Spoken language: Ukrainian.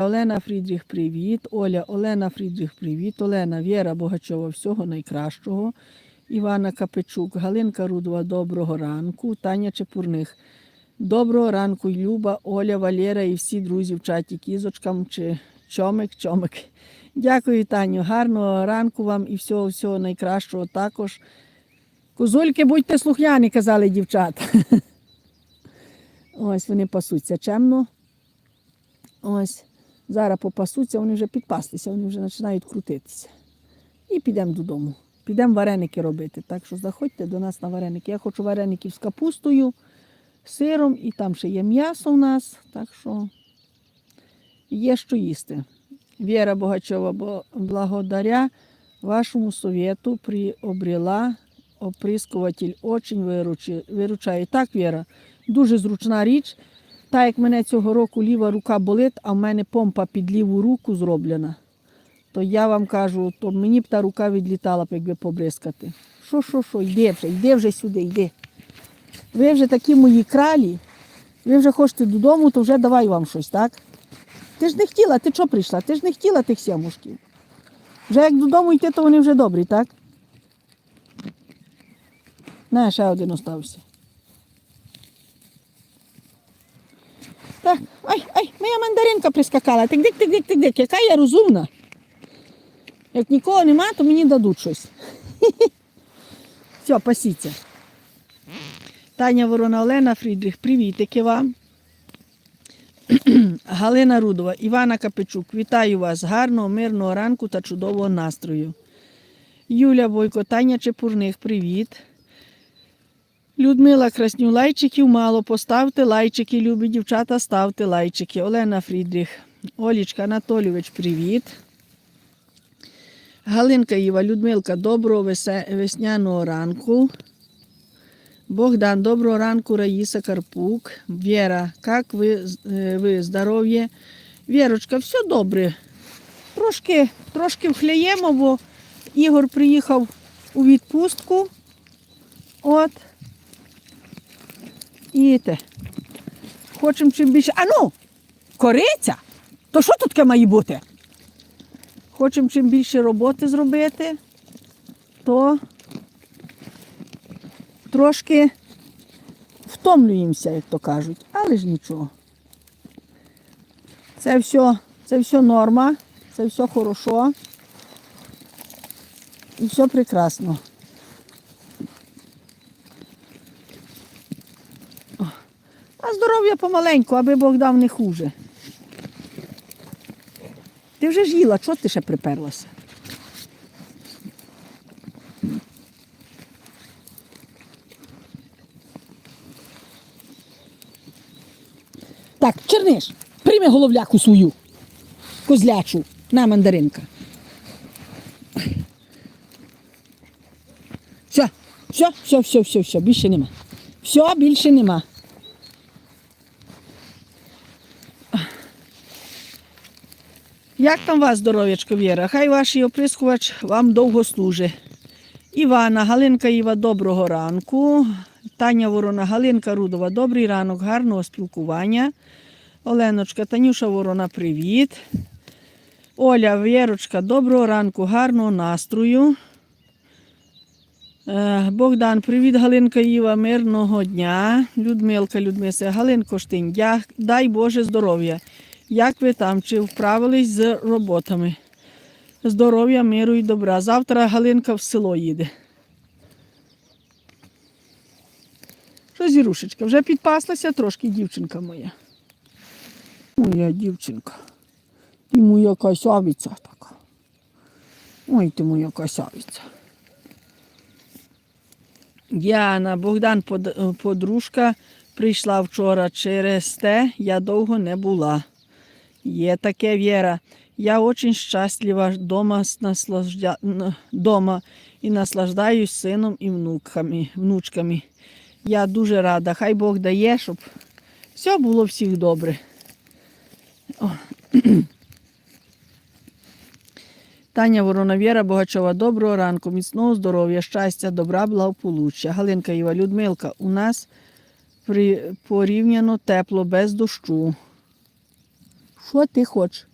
Олена Фрідріх, привіт. Оля, Олена Фрідріх, привіт. Олена Віра Богачова, всього найкращого. Івана Капичук, Галинка Рудова, доброго ранку. Таня Чепурних. Доброго ранку, Люба, Оля, Валера і всі друзі в чаті кізочкам чи чомик, чомик. Дякую, Таню. Гарного ранку вам і всього всього найкращого також. Козульки, будьте слухняні, казали дівчата. Ось вони пасуться чемно. Ось. Зараз попасуться, вони вже підпастися, вони вже починають крутитися. І підемо додому. Підемо вареники робити. Так що заходьте до нас на вареники. Я хочу вареників з капустою, сиром, і там ще є м'ясо у нас. Так що є що їсти. Віра Богачова, бо благодаря вашому совєту приобрела оприскуватель очень виручає. Так, Віра, дуже зручна річ. Так як мене цього року ліва рука болить, а в мене помпа під ліву руку зроблена, то я вам кажу, то мені б та рука відлітала б, якби побризкати. Що, що, що, йди вже, йди вже сюди, йди. Ви вже такі мої кралі, ви вже хочете додому, то вже давай вам щось, так? Ти ж не хотіла, ти що прийшла? Ти ж не хотіла тих сямушків. Вже як додому йти, то вони вже добрі, так? Не, ще один остався. Так, ай, ай, моя мандаринка прискакала. Тик-дик, тик-дик, тик-дик. Яка я розумна. Як нікого нема, то мені дадуть щось. Все, пасіться. Таня Ворона Олена Фрідрих, привітики вам. Галина Рудова, Івана Капичук, вітаю вас. Гарного, мирного ранку та чудового настрою. Юля Бойко, Таня Чепурних, привіт. Людмила Красню, лайчиків мало. Поставте лайчики, любі дівчата, ставте лайчики. Олена Фрідріх, Олічка Анатолійович, привіт. Галинка Іва, Людмилка, доброго весняного ранку. Богдан, доброго ранку, Раїса Карпук. Віра, як ви, е, ви здоров'я? Вірочка, все добре. Трошки, трошки вхляємо, бо Ігор приїхав у відпустку. От. І. Хочемо чим більше. А ну! Кориця? То що тут таке має бути? Хочемо чим більше роботи зробити, то трошки втомлюємося, як то кажуть, але ж нічого. Це все, це все норма, це все хорошо. І все прекрасно. О, А здоров'я помаленьку, аби Бог дав не хуже. Ти вже ж їла, чого ти ще приперлася? Так, черниш, прийми головляку свою, козлячу, на мандаринка. Все, все, все, все, все, все, більше нема. Все, більше нема. Як там вас здоров'ячко, Віра? Хай ваш оприскувач вам довго служить. Івана, Галинка Іва, доброго ранку. Таня Ворона, Галинка Рудова, добрий ранок, гарного спілкування. Оленочка, Танюша Ворона, привіт. Оля, Вірочка, доброго ранку, гарного настрою. Е, Богдан, привіт, Галинка Іва, мирного дня. Людмилка, Людмиса, Галинко Штинь, дай Боже здоров'я. Як ви там? Чи вправились з роботами? Здоров'я, миру і добра. Завтра Галинка в село їде. Що, зірушечка, вже підпаслася трошки дівчинка моя. Моя дівчинка. Ти моя косявиця така. Ой, ти моя косявиця. Діана, Богдан, подружка, прийшла вчора через те, я довго не була. Є таке Віра. Я очень щаслива дома, с наслаждя... н- дома і наслаждаюсь сином і внуками, внучками. Я дуже рада. Хай Бог дає, щоб все було всіх добре. О. Таня Ворона Віра Богачова, доброго ранку, міцного здоров'я, щастя, добра, благополуччя. Галинка Іва, Людмилка, у нас порівняно тепло, без дощу. Що ти хочеш?